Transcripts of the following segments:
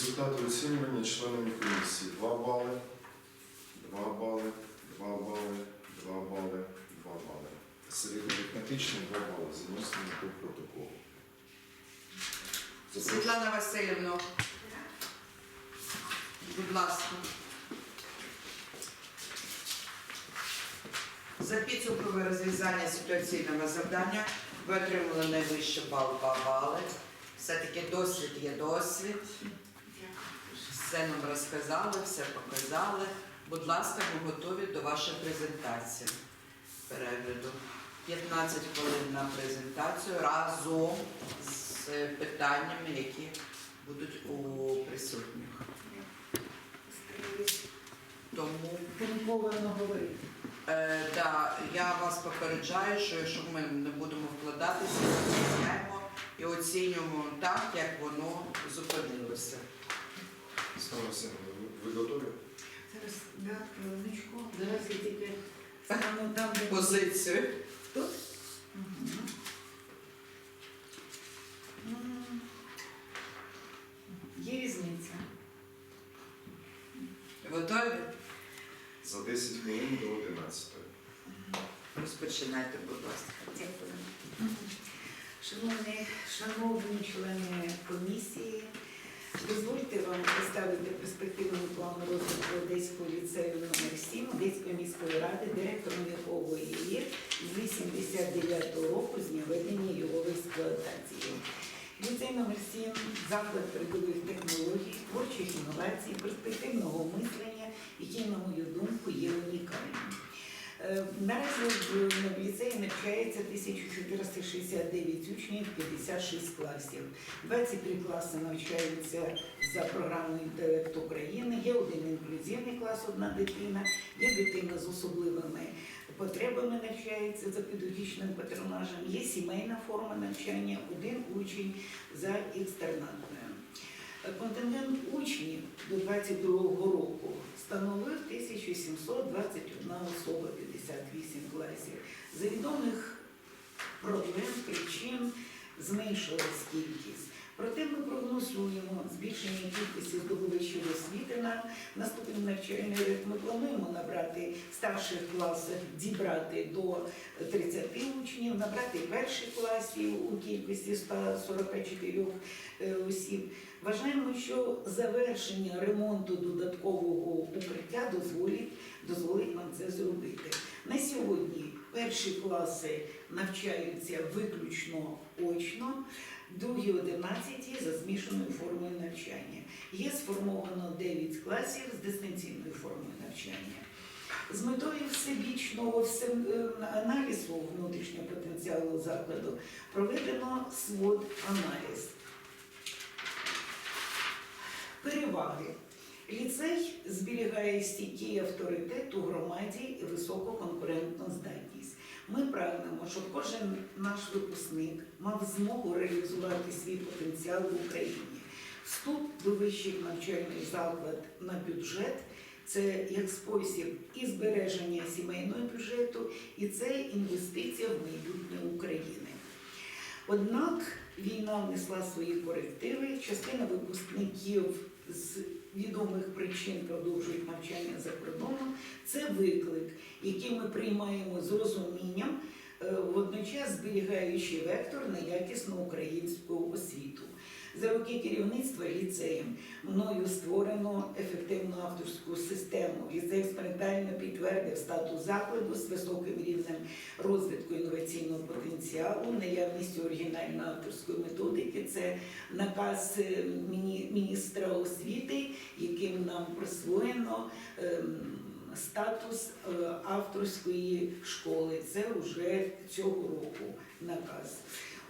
Результати оцінювання членами комісії. 2 бали, 2 бали, 2 бали, 2 бали, 2 бали. Середньоарифметичний 2 бали занесені до протоколу. Запрошую. Світлана Васильівна, будь ласка. За підсумками розв'язання ситуаційного завдання ви отримали найвище бал 2 бали. Все-таки досвід є досвід. Все нам розказали, все показали. Будь ласка, ми готові до вашої презентації. Перегляду. 15 хвилин на презентацію разом з питаннями, які будуть у присутніх. Тому Помповано говорити. е, да, я вас попереджаю, що якщо ми не будемо вкладатися, ми і оцінюємо так, як воно зупинилося. Васильівна, ви- готові? Зараз, да, хвилиночку. Зараз я тільки стану там, де... Позицію. Тут? М. Є різниця. Готові? За 10 хвилин до 11. Розпочинайте, будь ласка. Дякую. Шановні, шановні члени комісії, дозвольте вам представити перспективний план розвитку Одеського ліцею номер 7 Одеської міської ради, директором якого є з 89-го року з дня введення його в експлуатацію. Ліцей номер 7 заклад передових технологій, творчих інновацій, перспективного мислення, який, на мою думку, є унікальним. Е, Наразі в ліцеї навчається 1469 учнів, 56 класів. 23 класи навчаються за програмою інтелект України. Є один інклюзивний клас, одна дитина, є дитина з особливими потребами навчається за педагогічним патронажем, є сімейна форма навчання, один учень за екстернатною. Контингент учнів до 22 року становив 1721 особа, 58 класів. За відомих проблем, причин зменшилась кількість. Проте ми прогнозуємо збільшення кількості здобувачів освіти на наступний навчальний рік. Ми плануємо набрати в старших класах, зібрати до 30 учнів, набрати перших класів у кількості 144 е, осіб. Вважаємо, що завершення ремонту додаткового укриття дозволить, дозволить нам це зробити. На сьогодні перші класи навчаються виключно очно, другі 11 за змішаною формою навчання. Є сформовано 9 класів з дистанційною формою навчання. З метою всебічного все- е, аналізу внутрішнього потенціалу закладу проведено свод аналіз. Переваги. Ліцей зберігає стійкий авторитет у громаді і високу конкурентну здатність. Ми прагнемо, щоб кожен наш випускник мав змогу реалізувати свій потенціал в Україні. Вступ до вищих навчальних заклад на бюджет це як спосіб і збереження сімейного бюджету, і це інвестиція в майбутнє України. Однак війна внесла свої корективи. Частина випускників з відомих причин продовжують навчання за кордоном. Це виклик, який ми приймаємо з розумінням, е, водночас зберігаючи вектор на якісну українську освіту. За роки керівництва ліцеєм мною створено ефективну авторську систему. Ліцей експериментально підтвердив статус закладу з високим рівнем розвитку інноваційного потенціалу, наявністю оригінальної авторської методики. Це наказ е, міністра освіти, яким нам присвоєно. ем, Статус е, авторської школи це вже цього року наказ.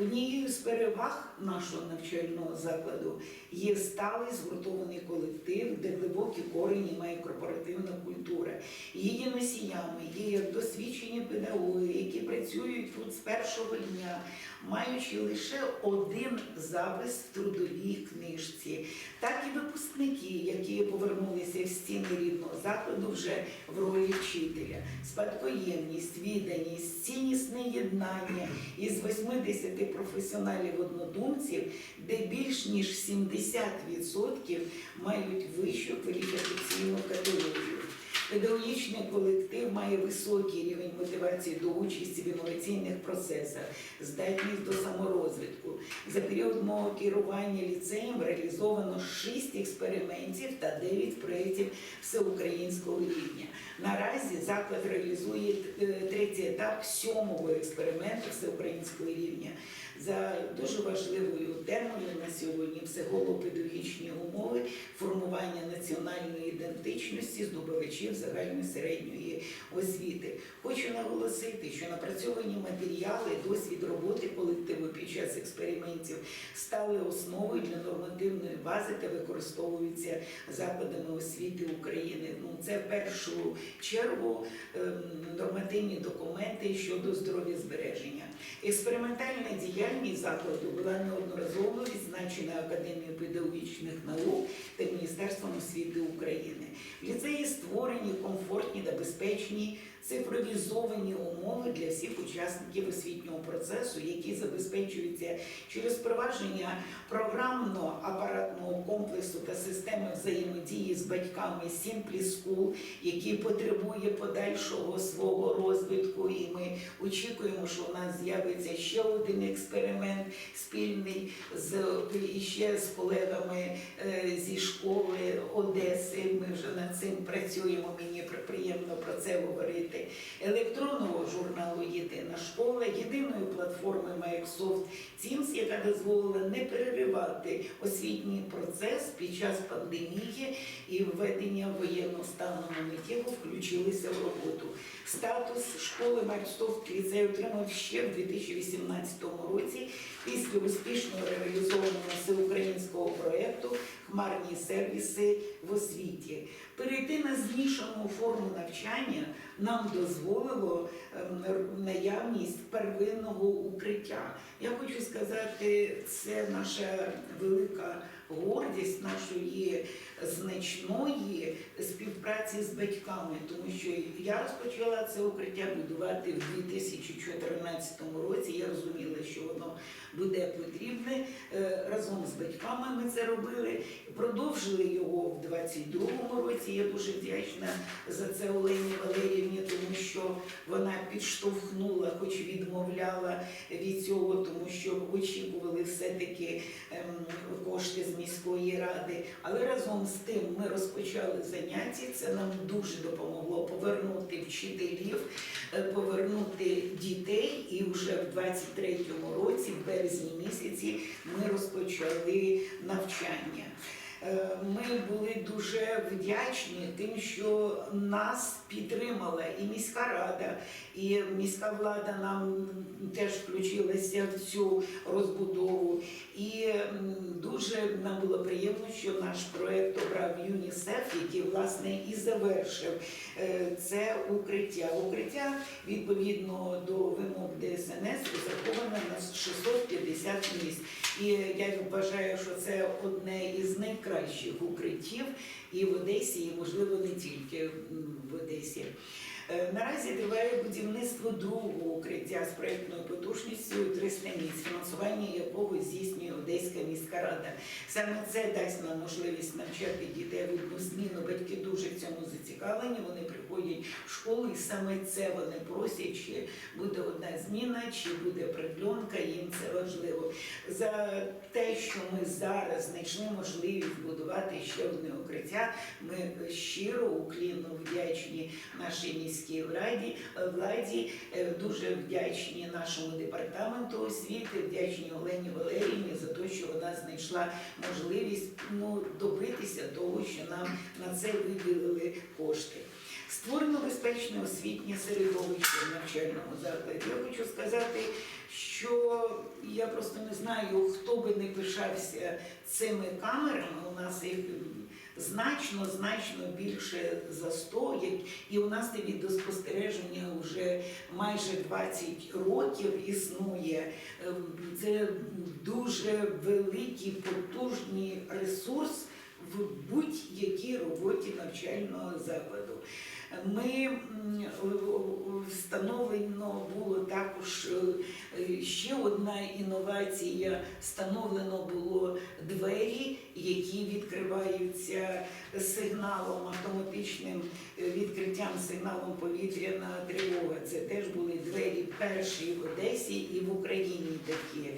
Однією з переваг нашого навчального закладу є сталий згуртований колектив, де глибокі корені має корпоративна культура. Її носіями є досвідчені педагоги, які працюють тут з першого дня, маючи лише один запис в трудовій книжці, так і випускники, які повернулися в стіни рідного закладу вже в ролі вчителя. Спадкоємність, відданість, ціннісне єднання із 80 професіоналів-однодумців, де більш ніж 70% мають вищу кваліфікаційну категорію. Педагогічний колектив має високий рівень мотивації до участі в інноваційних процесах, здатність до саморозвитку. За період мого керування ліцеєм реалізовано 6 експериментів та 9 проєктів всеукраїнського рівня. Наразі заклад реалізує е, третій етап сьомого експерименту всеукраїнського рівня. За дуже важливою темою на сьогодні психолого-педагогічні умови формування національної ідентичності здобувачів загальної середньої освіти. Хочу наголосити, що напрацьовані матеріали, досвід роботи колективу під час експериментів стали основою для нормативної бази та використовуються закладами освіти України. Ну це в першу чергу ем, нормативні документи щодо здоров'я збереження. Експериментальна діяльність закладу була неодноразово відзначена Академією педагогічних наук та Міністерством освіти України. В ліцеї створені комфортні та безпечні цифровізовані умови для всіх учасників освітнього процесу, які забезпечуються через впровадження програмно-апаратного комплексу та системи взаємодії з батьками Simply School, який потребує подальшого свого розвитку. І ми очікуємо, що у нас з'явиться ще один експеримент спільний з ще з колегами е, зі школи Одеси. Ми вже над цим працюємо. Мені приємно про це говорити. Електронного журналу Єдина школа, єдиної платформи Microsoft Teams, яка дозволила не переривати освітній процес під час пандемії і введення воєнного стану ми миттєво включилися в роботу. Статус школи Microsoft ліцей отримав ще в 2018 році після успішно реалізованого всеукраїнського проєкту Хмарні сервіси в освіті. Перейти на змішану форму навчання нам дозволило ем, наявність первинного укриття. Я хочу сказати, це наша велика гордість нашої значної співпраці з батьками, тому що я розпочала це укриття будувати в 2014 році. Я розуміла, що воно буде потрібне. Е, Разом з батьками ми це робили. Продовжили його в 22-му році. Я дуже вдячна за це Олені Валеріївні, тому що вона підштовхнула, хоч відмовляла від цього, тому що очікували все-таки ем, кошти з міської ради. Але разом з тим ми розпочали заняття. Це нам дуже допомогло повернути вчителів, е, повернути дітей. І вже в 23-му році, в березні місяці, ми розпочали навчання. Е, Ми були дуже вдячні тим, що нас підтримала і міська рада, і міська влада нам теж включилася в цю розбудову. І дуже нам було приємно, що наш проект обрав ЮНІСЕФ, який власне і завершив е, це укриття. Укриття відповідно до вимог ДСНС розраховане на 650 місць. І я вважаю, що це одне із найкращих укриттів і в Одесі, і можливо не тільки в Одесі. Е, Наразі триває будівництво другого укриття з проєктною потужністю 300 місць, фінансування якого здійснює Одеська міська рада. Саме це дасть нам можливість навчати дітей в одну зміну. Батьки дуже цьому зацікавлені. Вони приходять в школу, і саме це вони просять, буде одна зміна, чи буде придльонка. Їм це важливо. За те, що ми зараз знайшли можливість будувати ще одне укриття, ми щиро уклінно вдячні нашій міській владі, владі, е, дуже вдячні нашому департаменту освіти, вдячні Олені Валеріївні за те, що вона знайшла можливість ну, добитися того, що нам на це виділили кошти. Створено безпечне освітнє середовище в навчальному закладі. Я хочу сказати, що я просто не знаю, хто би не пишався цими камерами. У нас їх значно, значно більше за 100, і у нас це відеоспостереження вже майже 20 років існує. Ем, Це дуже великий, потужний ресурс в будь-якій роботі навчального закладу. Ми встановлено було також е, ще одна інновація. Встановлено було двері, які відкриваються сигналом автоматичним е, відкриттям сигналом повітряна тривога. Це теж були двері перші в Одесі і в Україні такі.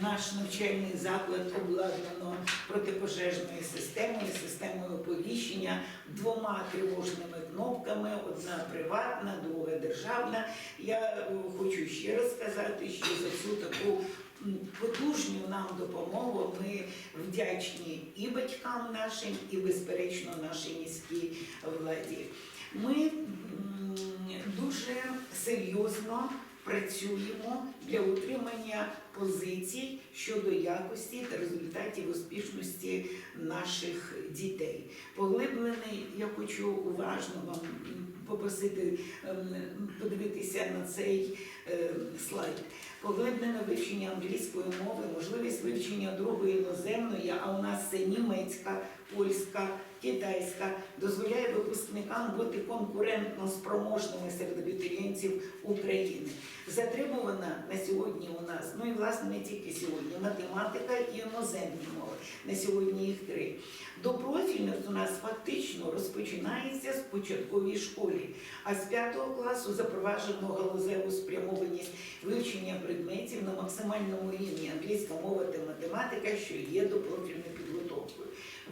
Наш навчальний заклад обладнано протипожежною системою, системою оповіщення, двома тривожними кнопками: одна приватна, друга державна. Я е, хочу ще раз сказати, що за цю таку потужню нам допомогу ми вдячні і батькам нашим, і безперечно нашій міській владі. Ми дуже серйозно працюємо для утримання позицій щодо якості та результатів успішності наших дітей. Поглиблений, я хочу уважно вам попросити ем, подивитися на цей е, слайд. Поглиблене вивчення англійської мови, можливість вивчення другої іноземної, а у нас це німецька, польська, китайська дозволяє випускникам бути конкурентно спроможними серед абітурієнтів України. Затримувана на сьогодні у нас, ну і власне не тільки сьогодні, математика і іноземні мови. На сьогодні їх три. До профільних у нас фактично розпочинається з початкової школи, а з п'ятого класу запроваджено галузеву спрямованість вивчення предметів на максимальному рівні англійська мова та математика, що є до профільних.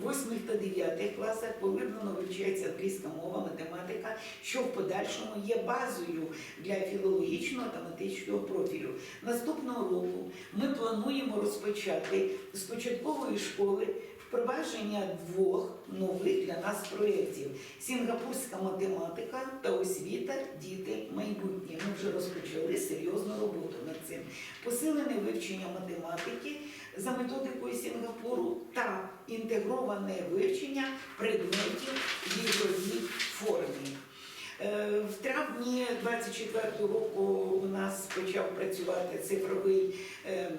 Восьмих та дев'ятих класах поглиблено вивчається англійська мова, математика, що в подальшому є базою для філологічного та математичного профілю. Наступного року ми плануємо розпочати з початкової школи впровадження двох нових для нас проєктів: сінгапурська математика та освіта діти майбутнє. Ми вже розпочали серйозну роботу над цим. Посилене вивчення математики за методикою Сінгапуру та інтегроване вивчення предметів в ігровій формі. Е, В травні 24 року у нас почав працювати цифровий ем,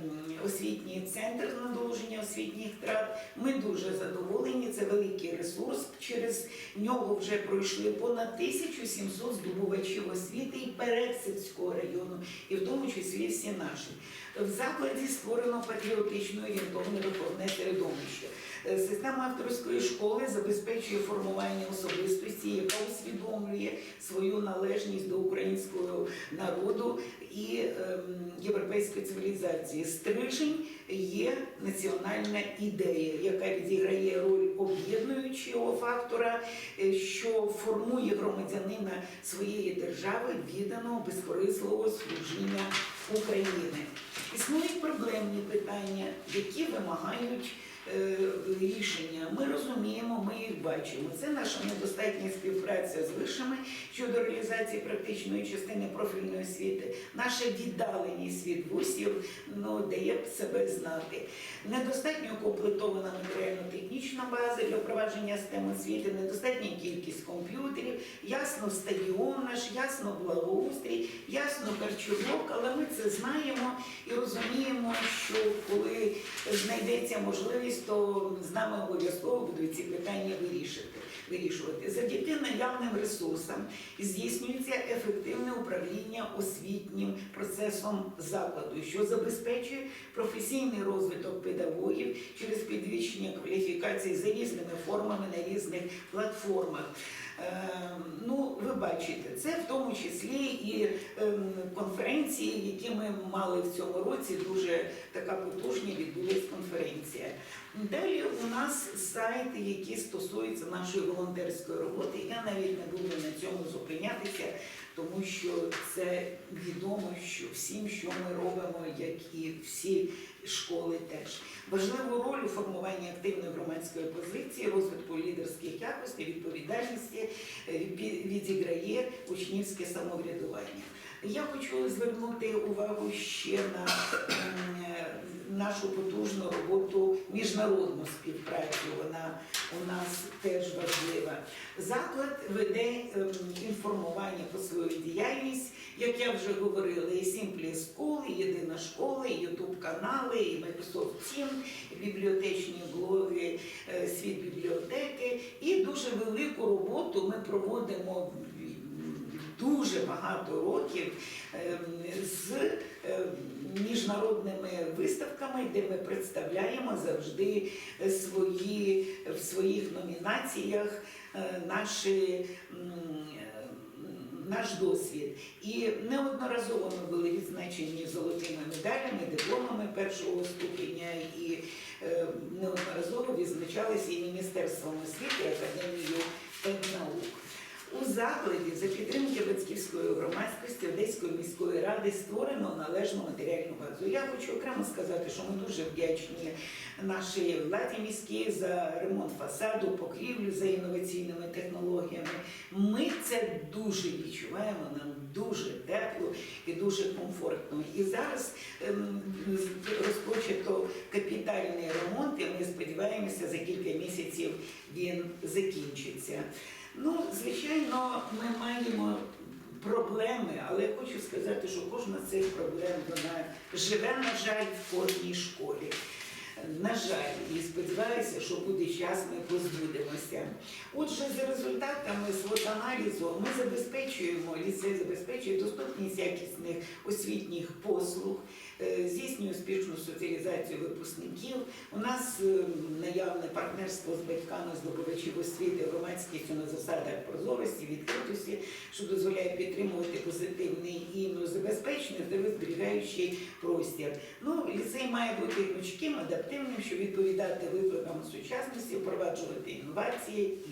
освітній центр з надолуження освітніх втрат. Ми дуже задоволені. Це великий ресурс. Через нього вже пройшли понад 1700 здобувачів освіти і Перексицького району, і в тому числі всі наші. В закладі створено патріотично орієнтовне виховне середовище. Е, Система авторської школи забезпечує формування особистості, яка усвідомлює свою належність до українського народу і ем, європейської цивілізації. Стрижень є національна ідея, яка відіграє роль об'єднуючого фактора, е, що формує громадянина своєї держави відданого безкорисливого служіння України. Існують проблемні питання, які вимагають е, рішення. Ми розуміємо, ми їх бачимо. Це наша недостатня співпраця з вишами щодо реалізації практичної частини профільної освіти, наша віддаленість від вузів ну, дає б себе знати. Недостатньо комплектована матеріально-технічна база для впровадження систем освіти, недостатня кількість комп'ютерів, ясно стадіон наш, ясно благоустрій, ясно харчовок, але ми це знаємо і розуміємо, що коли знайдеться можливість, то з нами обов'язково будуть ці питання вирішити. Вирішувати завдяки наявним ресурсам здійснюється ефективне управління освітнім процесом закладу, що забезпечує професійний розвиток педагогів через підвищення кваліфікації за різними формами на різних платформах. Ем, Ну, ви бачите, це в тому числі і ем, конференції, які ми мали в цьому році. Дуже така потужна відбулась конференція. Далі у нас сайти, які стосуються нашої волонтерської роботи. Я навіть не буду на цьому зупинятися, тому що це відомо, що всім, що ми робимо, як і всі школи теж. Важливу роль у формуванні активної громадської позиції, розвитку лідерських якостей, відповідальності е, відіграє учнівське самоврядування. Я хочу звернути увагу ще на е, нашу потужну роботу міжнародну співпрацю. Вона у нас теж важлива. Заклад веде ем, інформування про свою діяльність, як я вже говорила, і Simple School, і єдина школа, і Ютуб канали, і Microsoft Team, і бібліотечні блоги, е, світ бібліотеки. І дуже велику роботу ми проводимо дуже багато років ем, з ем, міжнародними виставками, де ми представляємо завжди свої в своїх номінаціях е, наші. Наш досвід і неодноразово ми були відзначені золотими медалями, дипломами першого ступеня, і е, неодноразово відзначалися і Міністерством освіти, і Академією педнаук. У закладі за підтримки батьківської громадськості Одеської міської ради створено належну матеріальну базу. Я хочу окремо сказати, що ми дуже вдячні нашій владі міській за ремонт фасаду, покрівлю за інноваційними технологіями. Ми це дуже відчуваємо, нам дуже тепло і дуже комфортно. І зараз ем, розпочато капітальний ремонт, і ми сподіваємося, за кілька місяців він закінчиться. Ну, звичайно, ми маємо проблеми, але хочу сказати, що кожна з цих проблем вона живе, на жаль, в кожній школі. На жаль, і сподіваюся, що буде час, ми позбудемося. Отже, за результатами свод-аналізу ми забезпечуємо, ліцей забезпечує доступність якісних освітніх послуг, здійснює успішну соціалізацію випускників. У нас е, наявне партнерство з батьками здобувачів освіти, громадськістю на засадах прозорості, відкритості, що дозволяє підтримувати позитивний і забезпечений, здоров'язберігаючий простір. Ну, ліцей має бути гнучким, адаптивним, щоб відповідати викликам сучасності, впроваджувати інновації і.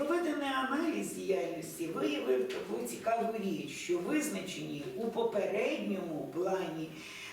Проведений аналіз діяльності виявив таку цікаву річ, що визначені у попередньому плані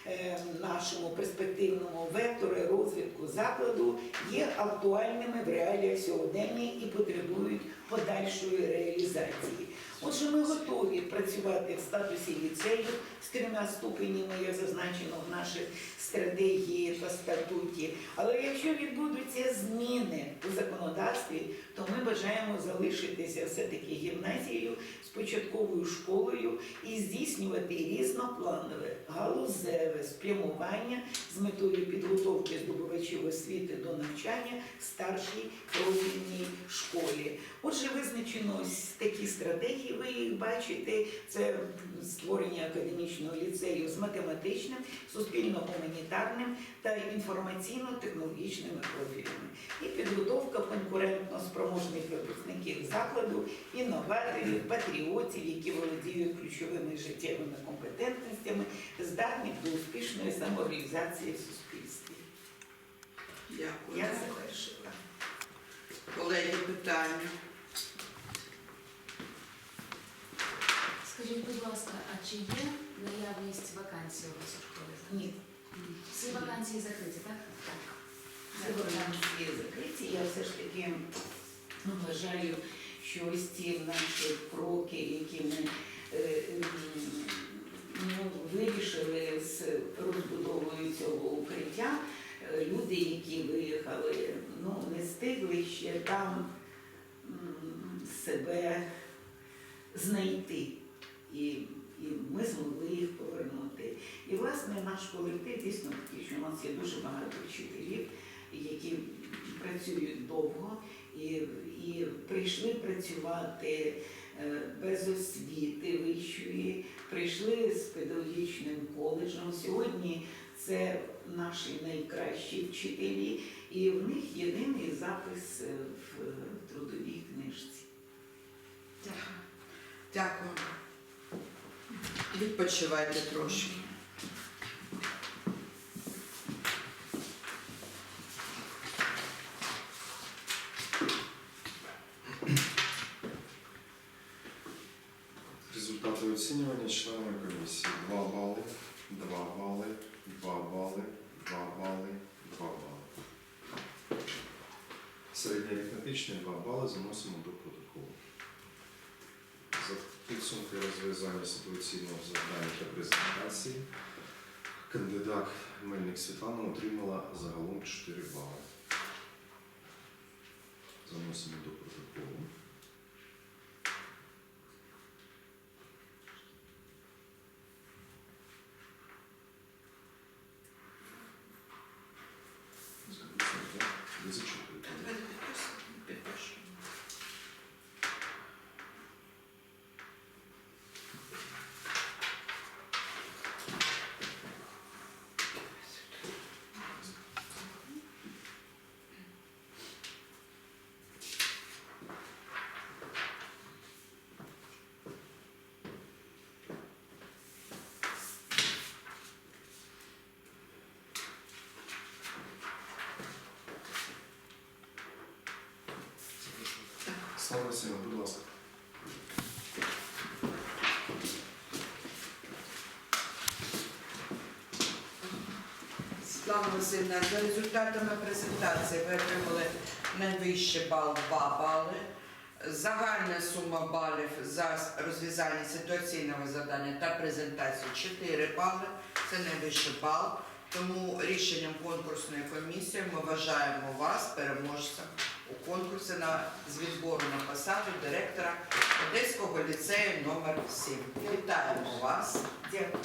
е, нашому перспективному векторі розвитку закладу є актуальними в реаліях сьогодення і потребують подальшої реалізації. Отже, ми готові працювати в статусі ліцею з трьома ступенями, як зазначено в наших стратегії та статуті. Але якщо відбудуться зміни у законодавстві, то ми бажаємо залишитися все-таки гімназією з початковою школою і здійснювати різнопланове галузеве спрямування з метою підготовки здобувачів освіти до навчання в старшій профільній школі. Отже, визначено такі стратегії, ви їх бачите. Це створення академічного ліцею з математичним, суспільно-гуманітарним та інформаційно-технологічними профілями. І підготовка конкурентно спроможних випускників закладу, інноваторів, патріотів, які володіють ключовими життєвими компетентностями, здатних до успішної самореалізації в суспільстві. Дякую. Я завершила. Колеги, питання. Скажіть, будь ласка, а чи є наявність вакансій у вас у школі? Ні. Всі вакансії закриті, так? Так. Це вакансії закриті. Я все ж таки ну, вважаю, що ось ці наші кроки, які ми е, ну, вирішили з розбудовою цього укриття, е, люди, які виїхали, ну, не встигли ще там себе знайти. І, і ми змогли їх повернути. І власне наш колектив дійсно такий, що у нас є дуже багато вчителів, які працюють довго і, і прийшли працювати е, без освіти вищої, прийшли з педагогічним коледжем. Сьогодні це наші найкращі вчителі, і в них єдиний запис е, в трудовій книжці. Дякую. Дякую. Відпочивайте трошки. Результати оцінювання членами комісії. 2 бали, 2 бали, 2 бали, 2 бали, 2 бали. Середньоарифметичний 2 бали заносимо до протоколу. Підсумки розв'язання ситуаційного завдання та презентації Кандидат Мельник Світлана отримала загалом 4 бали. Заносимо до протоколу. Слава Васильовна, будь ласка. Світлана Васильівна, за результатами презентації ви отримали найвищий бал 2 бали. Загальна сума балів за розв'язання ситуаційного завдання та презентацію 4 бали. Це найвищий бал. Тому рішенням конкурсної комісії ми вважаємо вас переможцем у конкурсі на з відбору на посаду директора Одеського ліцею номер 7. Вітаємо вас! Дякую.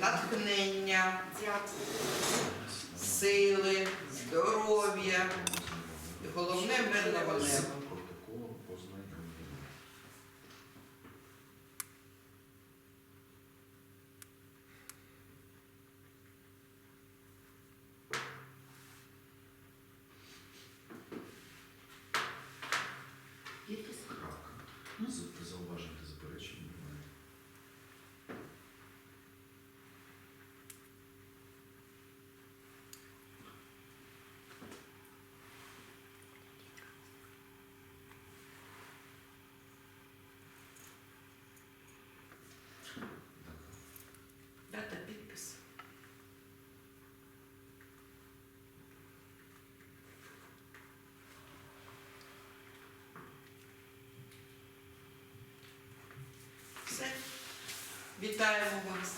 Натхнення, сили, здоров'я і головне мирного неба. Все. Вітаємо вас.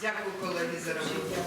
Дякую, колеги, за роботу.